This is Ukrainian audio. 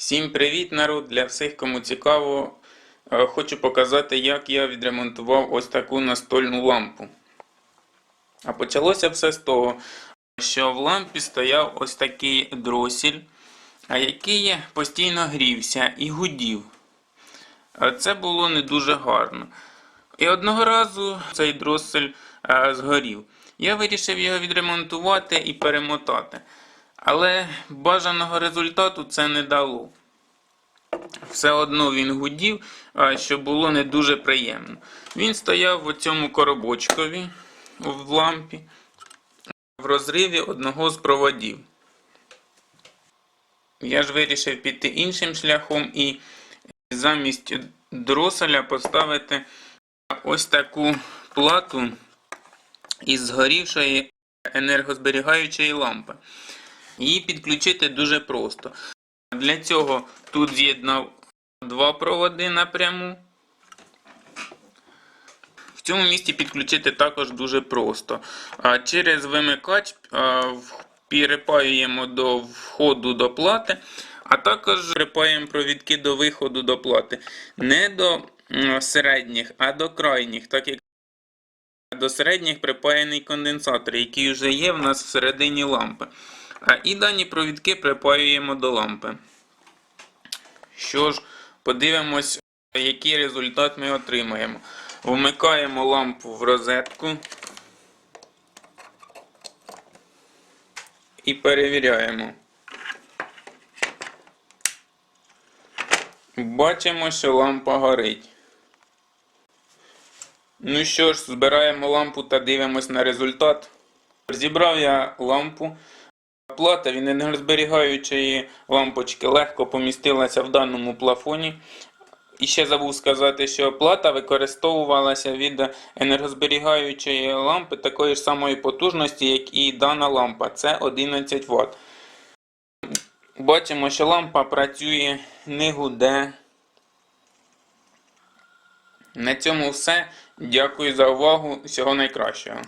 Всім привіт, народ! Для всіх, кому цікаво, е, хочу показати, як я відремонтував ось таку настольну лампу. А почалося все з того, що в лампі стояв ось такий дросель, який постійно грівся і гудів. Це було не дуже гарно. І одного разу цей дросель е, згорів. Я вирішив його відремонтувати і перемотати. Але бажаного результату це не дало. Все одно він гудів, що було не дуже приємно. Він стояв у цьому коробочкові в лампі в розриві одного з проводів. Я ж вирішив піти іншим шляхом і замість дроселя поставити ось таку плату із згорівшої енергозберігаючої лампи. Її підключити дуже просто. Для цього тут з'єднав два проводи напряму. В цьому місці підключити також дуже просто. Через вимикач припаюємо до входу до плати, а також припаємо провідки до виходу до плати. Не до середніх, а до крайніх, так як до середніх припаяний конденсатор, який вже є в нас всередині лампи. І дані провідки припаюємо до лампи. Що ж, подивимось, який результат ми отримаємо. Вмикаємо лампу в розетку і перевіряємо. Бачимо, що лампа горить. Ну що ж, збираємо лампу та дивимось на результат. Зібрав я лампу. Плата від енергозберігаючої лампочки легко помістилася в даному плафоні. І ще забув сказати, що плата використовувалася від енергозберігаючої лампи такої ж самої потужності, як і дана лампа. Це 11 Вт. Бачимо, що лампа працює не гуде. На цьому все. Дякую за увагу. Всього найкращого.